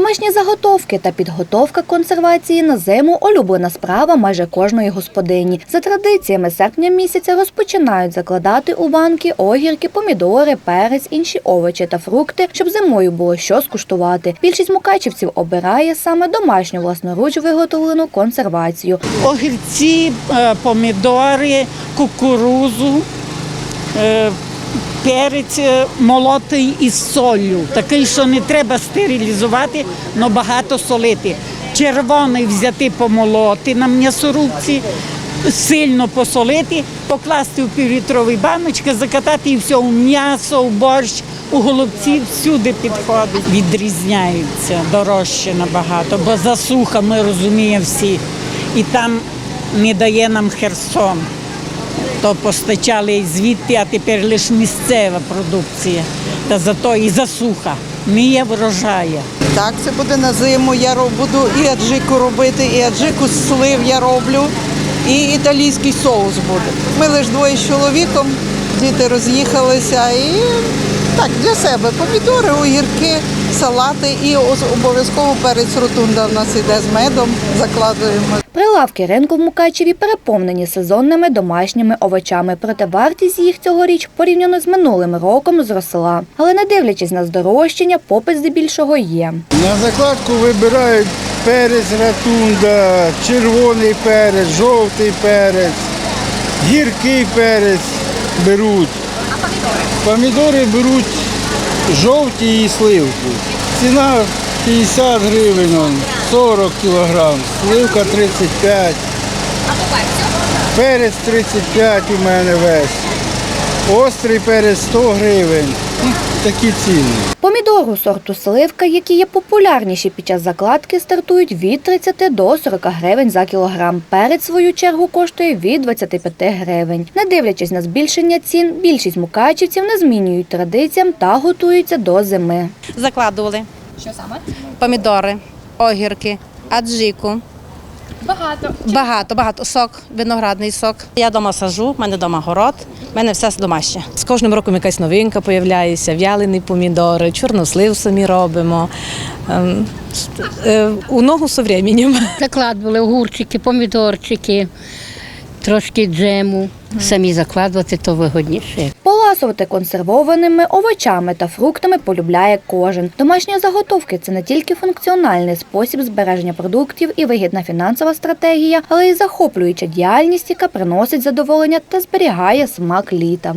Домашні заготовки та підготовка консервації на зиму улюблена справа майже кожної господині. За традиціями серпня місяця розпочинають закладати у банки огірки, помідори, перець, інші овочі та фрукти, щоб зимою було що скуштувати. Більшість мукачівців обирає саме домашню власноруч виготовлену консервацію. огірці, е, помідори, кукурузу, е, перець е, молотий із солью. Такий, що не треба стерилізувати, але багато солити. Червоний взяти помолоти на м'ясорубці, сильно посолити, покласти в півлітрові баночки, закатати і все у м'ясо, у борщ, у голубці всюди підходить. Відрізняються дорожче набагато, бо засуха, ми розуміємо всі. І там не дає нам Херсон. То постачали звідти, а тепер лише місцева продукція. Та зато і засуха, не є врожаю. Так, це буде на зиму. Я буду і аджику робити, і аджику з слив я роблю, і італійський соус буде. Ми лише двоє з чоловіком, діти роз'їхалися і так для себе помідори, огірки, салати і обов'язково перець ротунда у нас іде з медом, закладуємо. Прилавки ринку в Мукачеві переповнені сезонними домашніми овочами, проте вартість їх цьогоріч порівняно з минулим роком зросла. Але не дивлячись на здорожчання, попит здебільшого є. На закладку вибирають перець ратунда, червоний перець, жовтий перець, гіркий перець беруть. Помідори беруть жовті і сливку. Ціна 50 гривень, 40 кілограм, сливка 35. Перець 35 у мене весь. Острий перець 100 гривень. Такі ціни. Помідору сорту сливка, які є популярніші під час закладки, стартують від 30 до 40 гривень за кілограм. Перець, свою чергу, коштує від 25 гривень. Не дивлячись на збільшення цін, більшість мукачівців не змінюють традиціям та готуються до зими. закладували. Що саме? Помідори, огірки, аджику. Багато. Багато, багато. Сок, виноградний сок. Я вдома сажу, в мене вдома город, в мене все домашнє. З кожним роком якась новинка появляється, в'ялені помідори, чорнослив самі робимо. Ем, е, У ногу з временем. Закладували огурчики, помідорчики, трошки джему. Самі закладувати то вигодніше. Поласувати консервованими овочами та фруктами полюбляє кожен. Домашні заготовки це не тільки функціональний спосіб збереження продуктів і вигідна фінансова стратегія, але й захоплююча діяльність, яка приносить задоволення та зберігає смак літа.